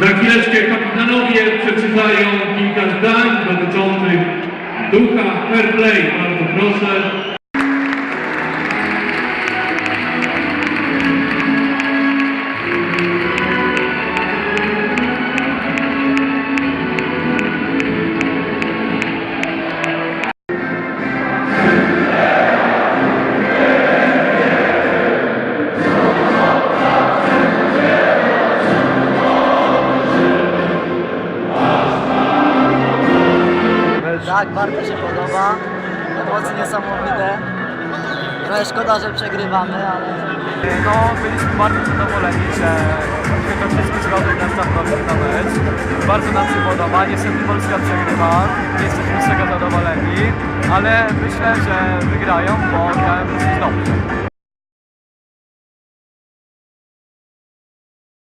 Za chwileczkę kapitanowie przeczytają kilka zdań dotyczących ducha fair play. Bardzo proszę. Tak, bardzo się podoba. Emocje niesamowite. Trochę szkoda, że przegrywamy, ale No, byliśmy bardzo zadowoleni, że chyba wszystkie zgody na startowy na mecz. Bardzo nam się podoba, niestety Polska przegrywa, nie jesteśmy z tego zadowoleni, ale myślę, że wygrają, bo grają dosyć dobrze.